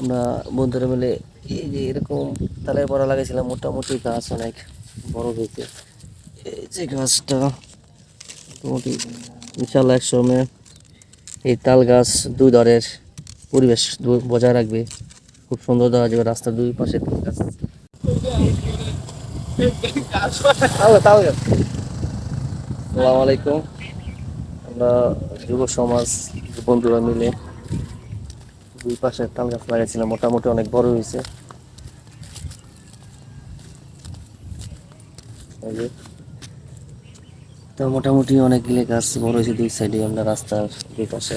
আমরা বন্ধুরা মিলে এই যে এরকম তালের পরা লাগাইছিলাম, মোটামুটি গাছ অনেক বড় হয়েছে। এই যে গাছটা, মোটামুটি ইনশাল্লাহ এক সময় এই তাল গাছ দুই দরের পরিবেশ বজায় রাখবে। খুব সুন্দর দেওয়া যাবে রাস্তার দুই পাশে তাল গাছ। আলাইকুম। আমরা যুব সমাজ বন্ধুরা মিলে দুই পাশে তাল গাছ লাগাইছিলাম মোটামুটি অনেক বড় হয়েছে। তো মোটামুটি অনেকগুলি গাছ বড় হয়েছে দুই সাইডে আমরা রাস্তার দুই পাশে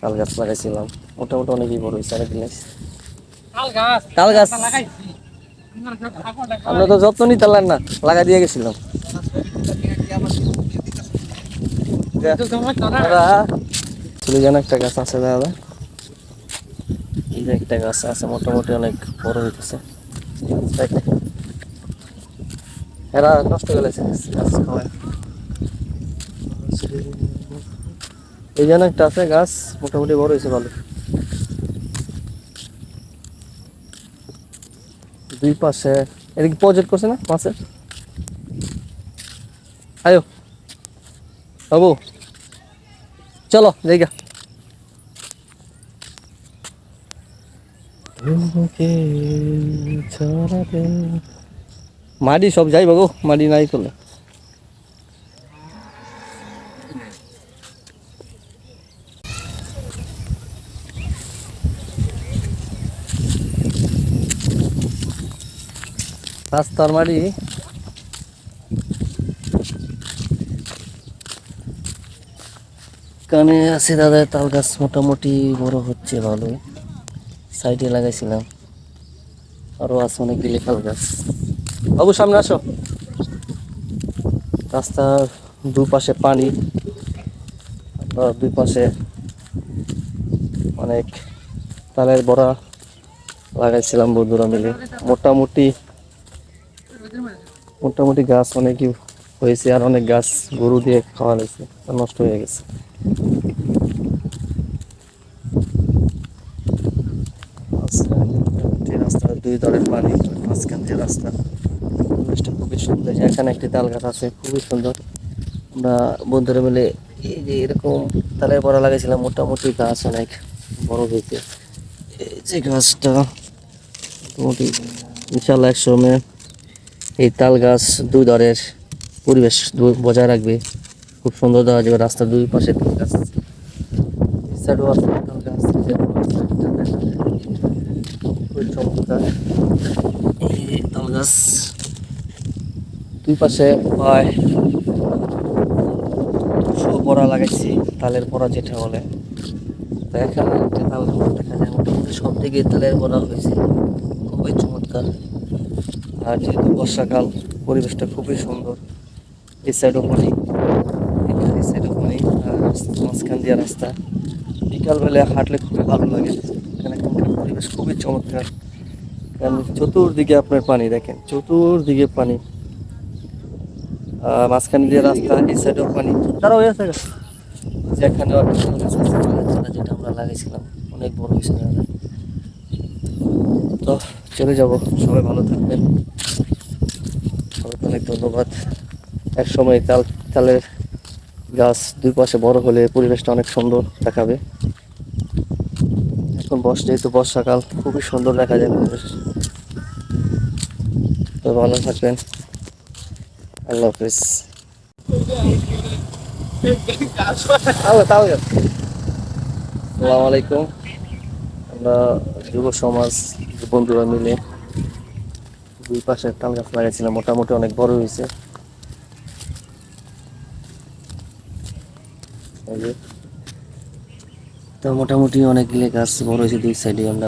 তাল গাছ লাগাইছিলাম। মোটামুটি অনেকই বড় হয়েছে অনেক জিনিস তাল গাছ। আমরা তো যত্ন নিতে না লাগা দিয়ে গেছিলাম। চলে যান একটা গাছ আছে দাদা। যে একটা গাছ আছে, মোটামুটি অনেক বড় হইতেছে। এরা নষ্ট এই একটা আছে গাছ, মোটামুটি বড় হয়েছে ভালো। দুই পাশে, এদিকে প্রজেক্ট করছে না মাছের? আয়ো। বাবু, চলো জায়গা মাটি সব যাইব গো মাটি নাই তোলে। রাস্তার মাটি কানে আছে দাদা, তাল গাছ মোটামুটি বড় হচ্ছে ভালো। সাইডে লাগাইছিলাম। আরও আছে অনেকগুলি তাল গাছ। বাবু সামনে আসো। রাস্তার দুপাশে পানি আর দুই পাশে অনেক তালের বড়া লাগাইছিলাম বন্ধুরা মিলে। মোটামুটি মোটামুটি গাছ অনেকই হয়েছে আর অনেক গাছ গরু দিয়ে খাওয়া হয়েছে নষ্ট হয়ে গেছে। যে রাস্তা দুই দরের পানি, মাঝখান যে রাস্তা। পরিবেশটা খুবই সুন্দর। এখানে একটি তাল গাছ আছে, খুবই সুন্দর। আমরা বন্ধুরা মিলে এই যে এরকম তালের পরা লাগাইছিলাম, মোটামুটি গাছ অনেক বড় হয়েছে এই যে গাছটা, মোটামুটি ইনশাল্লাহ এক সময় এই তাল গাছ দুই দরের পরিবেশ বজায় রাখবে। খুব সুন্দর দেওয়া যাবে রাস্তার দুই পাশে তাল গাছ আছে তাল গাছ খুবই চমৎকার। এই তাল গাছ। দুই পাশে দুশো পরা লাগাইছি তালের পরা যেটা বলে। তো এখানে একটা তাল দেখা যায় মোটামুটি সব দিকে তালের পরা হয়েছে। খুবই চমৎকার। আর যেহেতু বর্ষাকাল পরিবেশটা খুবই সুন্দর। এই সাইডও পানি এই সাইডও পানি আর মাঝখান দিয়ে রাস্তা। বিকালবেলা হাঁটলে খুবই ভালো লাগে। এখানে পরিবেশ খুবই চমৎকার। কারণ চতুর্দিকে আপনার পানি, দেখেন, চতুর্দিকে পানি। মাঝখান দিয়ে রাস্তা, এই সাইডেও পানি। তারা হয়ে আছে যেখানে যেটা আমরা লাগাইছিলাম, অনেক বড় হয়েছে তো চলে যাব। সবাই ভালো থাকবেন। অনেক ধন্যবাদ। এক সময় তাল, তালের গাছ দুই পাশে বড় হলে পরিবেশটা অনেক সুন্দর দেখাবে। বর্ষ যেহেতু বর্ষাকাল, খুবই সুন্দর দেখা যায় পরিবেশ। তো ভালো থাকবেন। আল্লাহ হাফিজ। আসসালামু আলাইকুম। আমরা যুব সমাজ বন্ধুরা মিলে দুই পাশে তাল গাছ লাগাইছিলাম। মোটামুটি অনেক বড় হয়েছে। তো মোটামুটি অনেকগুলি গাছ বড় হয়েছে দুই সাইডে আমরা